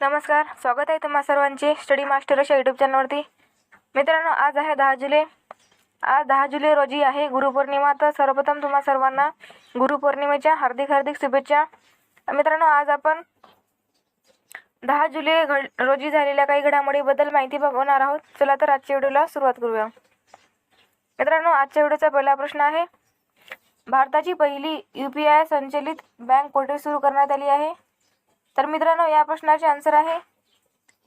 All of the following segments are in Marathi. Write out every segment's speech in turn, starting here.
नमस्कार स्वागत आहे तुम्हा सर्वांचे स्टडी मास्टर अशा यूट्यूब चॅनलवरती मित्रांनो आज आहे दहा जुलै. आज दहा जुलै रोजी आहे गुरुपौर्णिमा. तर सर्वप्रथम तुम्हा सर्वांना गुरुपौर्णिमेच्या हार्दिक हार्दिक शुभेच्छा. मित्रांनो आज आपण दहा जुलै घड रोजी झालेल्या काही घडामोडीबद्दल माहिती बघवणार आहोत. चला तर आजच्या व्हिडिओला सुरुवात करूया. मित्रांनो आजच्या व्हिडिओचा पहिला प्रश्न आहे भारताची पहिली यू पी आय संचलित बँक कोठे सुरू करण्यात आली आहे? तर मित्रांनो या प्रश्नाचे आन्सर आहे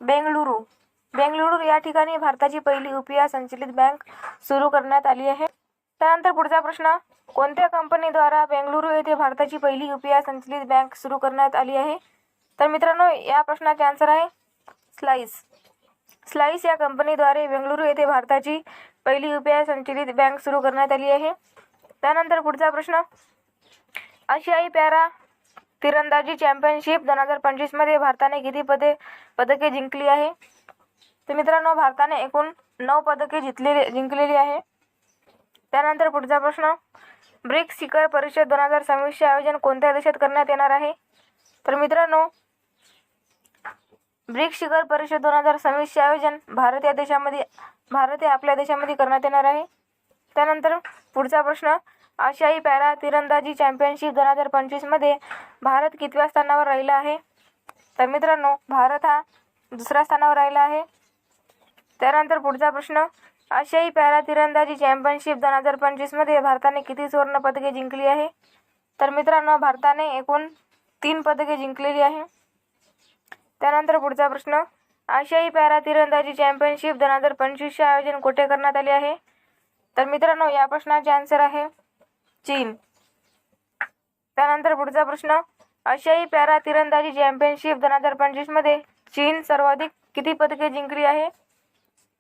बेंगळुरू. बेंगळुरू या ठिकाणी भारताची पहिली यू संचलित बँक सुरू करण्यात आली आहे. त्यानंतर पुढचा प्रश्न कोणत्या कंपनीद्वारा बेंगळुरू येथे भारताची पहिली यूपीआय संचलित बँक सुरू करण्यात आली आहे? तर मित्रांनो या प्रश्नाचे आन्सर आहे स्लाईस स्लाईस या कंपनीद्वारे बेंगळुरू येथे भारताची पहिली यूपीआय संचलित बँक सुरू करण्यात आली आहे. त्यानंतर पुढचा प्रश्न आशियाई पॅरा तिरंदाजी चॅम्पियनशिप दोन हजार पंचवीसमध्ये भारताने किती पदे पदके जिंकली आहे? तर मित्रांनो भारताने एकूण नऊ पदके जिंकलेली जिंकलेली आहे. त्यानंतर पुढचा प्रश्न ब्रिक्स शिखर परिषद दोन हजार सव्वीसचे आयोजन कोणत्या देशात करण्यात येणार आहे? तर मित्रांनो ब्रिक्स शिखर परिषद दोन हजार सव्वीसचे आयोजन भारत या देशामध्ये भारत या आपल्या देशामध्ये करण्यात येणार आहे. त्यानंतर पुढचा प्रश्न आशियाई पॅरा तिरंदाजी चॅम्पियनशिप दोन हजार पंचवीसमध्ये भारत कितव्या स्थानावर राहिला आहे? तर मित्रांनो भारत हा दुसऱ्या स्थानावर राहिला आहे. त्यानंतर पुढचा प्रश्न आशियाई पॅरा तिरंदाजी चॅम्पियनशिप दोन हजार पंचवीसमध्ये भारताने किती सुवर्णपदके जिंकली आहे? तर मित्रांनो भारताने एकूण तीन पदके जिंकलेली आहे. त्यानंतर पुढचा प्रश्न आशियाई पॅरा तिरंदाजी चॅम्पियनशिप दोन हजार पंचवीसचे आयोजन कुठे करण्यात आले आहे? तर मित्रांनो या प्रश्नाचे आन्सर आहे चीन. त्यानंतर पुढचा प्रश्न आशियाई पॅरा तिरंदाजी चॅम्पियनशिप दोन हजार पंचवीसमध्ये चीन सर्वाधिक किती पदके जिंकली आहे?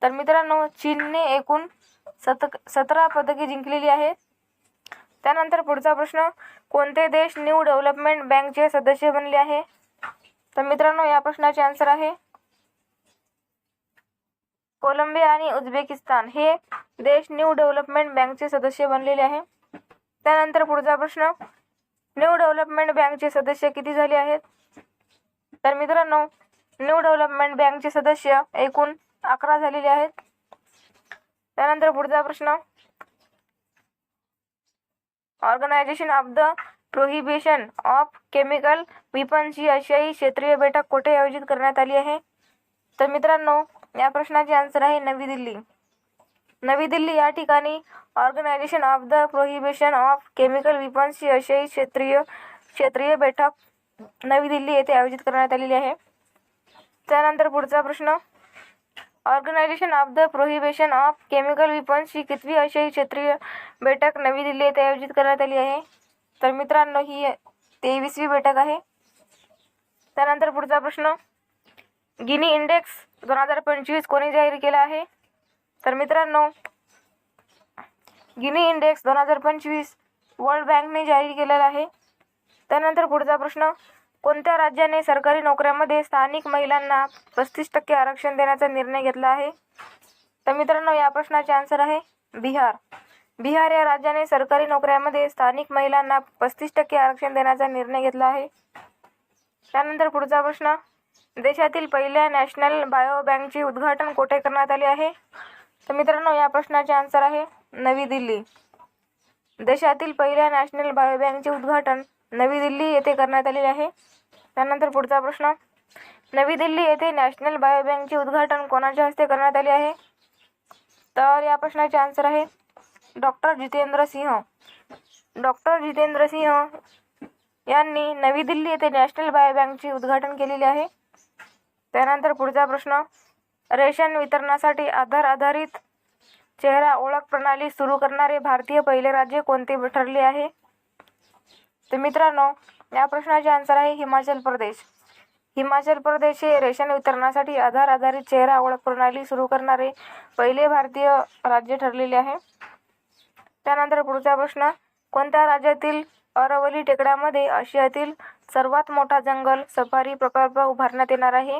तर मित्रांनो चीनने एकूण सत सतरा पदके जिंकलेली आहेत. त्यानंतर पुढचा प्रश्न कोणते देश न्यू डेव्हलपमेंट बँकचे सदस्य बनले आहे? तर मित्रांनो या प्रश्नाचे आन्सर आहे कोलंबिया आणि उझबेकिस्तान. हे देश न्यू डेव्हलपमेंट बँकचे सदस्य बनलेले आहे. त्यानंतर पुढचा प्रश्न न्यू डेव्हलपमेंट बँकचे सदस्य किती झाले आहेत? तर मित्रांनो न्यू डेव्हलपमेंट बँकचे सदस्य एकूण अकरा झालेले आहेत. त्यानंतर पुढचा प्रश्न organisation of the prohibition of chemical weapons ही आशियाई क्षेत्रीय बैठक कुठे आयोजित करण्यात आली आहे? तर मित्रांनो या प्रश्नाचे आन्सर आहे नवी दिल्ली. नवी दिल्ली या ठिकाणी organisation of the prohibition of chemical विपन्सची आशियाई क्षेत्रीय क्षेत्रीय बैठक नवी दिल्ली येथे आयोजित करण्यात आलेली आहे. त्यानंतर पुढचा प्रश्न. Organisation of the prohibition of chemical विपन्सची कितवी आशियाई क्षेत्रीय बैठक नवी दिल्ली येथे आयोजित करण्यात आली आहे? तर मित्रांनो ही तेवीसवी बैठक आहे. त्यानंतर पुढचा प्रश्न. गिनी इंडेक्स दोन हजार पंचवीस कोणी जाहीर केला आहे? तर मित्रांनो गिनी इंडेक्स दोन हजार पंचवीस वर्ल्ड बँकने जाहीर केलेला आहे. त्यानंतर पुढचा प्रश्न कोणत्या राज्याने सरकारी नोकऱ्यामध्ये स्थानिक महिलांना पस्तीस टक्के आरक्षण देण्याचा निर्णय घेतला आहे? तर मित्रांनो या प्रश्नाचे आन्सर आहे बिहार. बिहार या राज्याने सरकारी नोकऱ्यामध्ये स्थानिक महिलांना पस्तीस टक्के आरक्षण देण्याचा निर्णय घेतला आहे. त्यानंतर पुढचा प्रश्न देशातील पहिल्या नॅशनल बायो बँकचे उद्घाटन कोठे करण्यात आले आहे? तर मित्रांनो या प्रश्नाचे आन्सर आहे नवी दिल्ली. देशातील पहिल्या नॅशनल बायो बँकचे उद्घाटन नवी दिल्ली येथे करण्यात आलेले आहे. त्यानंतर पुढचा प्रश्न नवी दिल्ली येथे नॅशनल बायो बँकचे उद्घाटन कोणाच्या हस्ते करण्यात आले आहे? तर या प्रश्नाचे आन्सर आहे डॉक्टर जितेंद्र सिंह. डॉक्टर जितेंद्र सिंह यांनी नवी दिल्ली येथे नॅशनल बायो बँकचे उद्घाटन केलेले आहे. त्यानंतर पुढचा प्रश्न रेशन वितरणासाठी आधार आधारित चेहरा ओळख प्रणाली सुरू करणारे भारतीय पहिले राज्य कोणते ठरले आहे? तर मित्रांनो या प्रश्नाचे आन्सर आहे हिमाचल प्रदेश. हिमाचल प्रदेश हे रेशन वितरणासाठी आधार आधारित चेहरा ओळख प्रणाली सुरू करणारे पहिले भारतीय राज्य ठरलेले आहे. त्यानंतर पुढचा प्रश्न कोणत्या राज्यातील अरवली टेकड्यामध्ये आशियातील सर्वात मोठा जंगल सफारी प्रकल्प उभारण्यात येणार आहे?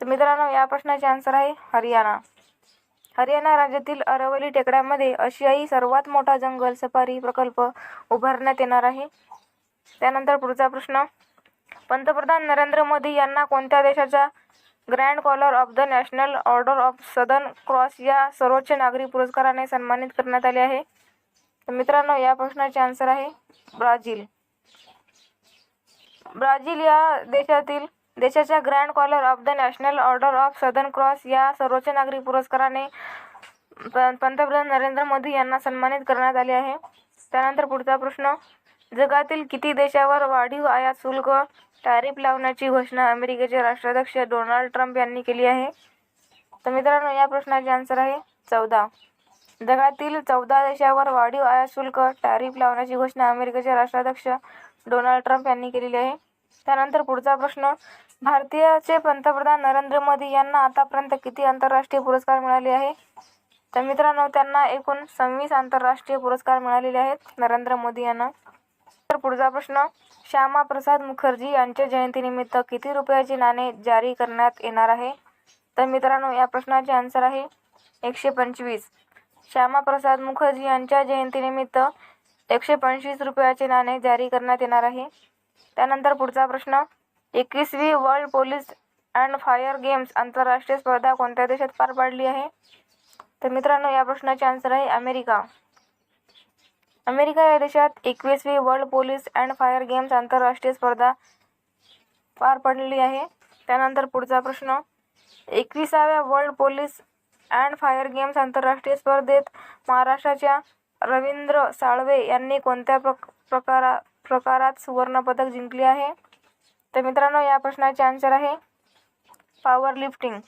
तर मित्रांनो या प्रश्नाचे आन्सर आहे हरियाणा. हरियाणा राज्यातील अरवली टेकड्यामध्ये आशियाई सर्वात मोठा जंगल सफारी प्रकल्प उभारण्यात येणार आहे. त्यानंतर पुढचा प्रश्न. पंतप्रधान नरेंद्र मोदी यांना कोणत्या देशाचा grand collar of the national order of southern cross या सर्वोच्च नागरी पुरस्काराने सन्मानित करण्यात आले आहे? तर मित्रांनो या प्रश्नाचे आन्सर आहे ब्राझील. ब्राझील या देशातील देशाच्या grand collar of the national order of southern cross या सर्वोच्च नागरी पुरस्काराने प- पंतप्रधान नरेंद्र मोदी यांना सन्मानित करण्यात आले आहे. त्यानंतर पुढचा प्रश्न जगातील किती देशावर वाढीव आयात शुल्क टॅरिफ लावण्याची घोषणा अमेरिकेचे राष्ट्राध्यक्ष डोनाल्ड ट्रम्प यांनी केली आहे? तर मित्रांनो या प्रश्नाचे आन्सर आहे चौदा. जगातील चौदा देशावर वाढीव आयात शुल्क टॅरिफ लावण्याची घोषणा अमेरिकेचे राष्ट्राध्यक्ष डोनाल्ड ट्रम्प यांनी केलेली आहे. त्यानंतर पुढचा प्रश्न भारतीयचे पंतप्रधान नरेंद्र मोदी यांना आतापर्यंत किती आंतरराष्ट्रीय पुरस्कार मिळाले आहे तर मित्रांनो त्यांना एकूण सव्वीस आंतरराष्ट्रीय पुरस्कार मिळालेले आहेत नरेंद्र मोदी यांना. तर पुढचा प्रश्न श्यामा प्रसाद मुखर्जी यांच्या जयंतीनिमित्त किती रुपयाचे नाणे जारी करण्यात येणार आहे? तर मित्रांनो या प्रश्नाचे आन्सर आहे एकशे पंचवीस. श्यामाप्रसाद मुखर्जी यांच्या जयंतीनिमित्त एकशे पंचवीस रुपयाचे नाणे जारी करण्यात येणार आहे. त्यानंतर पुढचा प्रश्न एकवीसवी world police and fire games आंतरराष्ट्रीय स्पर्धा कोणत्या देशात पार पाडली आहे? तर मित्रांनो या प्रश्नाचे आन्सर आहे अमेरिका. अमेरिका या देशात एकवीसवी world police and fire games आंतरराष्ट्रीय स्पर्धा पार पडलेली आहे. त्यानंतर पुढचा प्रश्न. एकविसाव्या world police and fire games आंतरराष्ट्रीय स्पर्धेत महाराष्ट्राच्या रवींद्र साळवे यांनी कोणत्या प्रक प्रकारा प्रकारात सुवर्णपदक जिंकले आहे? तर मित्रांनो या प्रश्नाचे आन्सर आहे पॉवर लिफ्टिंग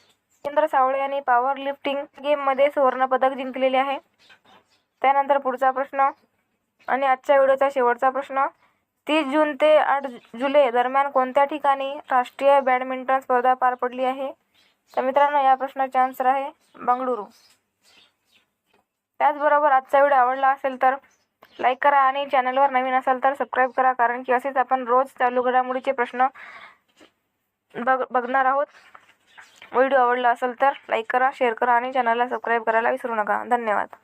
चंद्र सावळे यांनी पॉवर लिफ्टिंग गेममध्ये सुवर्णपदक जिंकलेले आहे. त्यानंतर पुढचा प्रश्न आणि आजच्या व्हिडिओचा शेवटचा प्रश्न. तीस जून ते आठ जुलै दरम्यान कोणत्या ठिकाणी राष्ट्रीय बॅडमिंटन स्पर्धा पार पडली आहे? तर मित्रांनो या प्रश्नाचे आन्सर आहे बंगळुरू. त्याचबरोबर आजचा व्हिडिओ आवडला असेल तर लाईक करा आणि चॅनलवर नवीन असाल तर सबस्क्राईब करा कारण की असेच आपण रोज चालू घडामोडीचे प्रश्न बघ बघणार आहोत. व्हिडिओ आवडला असेल तर लाईक करा शेअर करा आणि चॅनलला सबस्क्राईब करायला विसरू नका. धन्यवाद.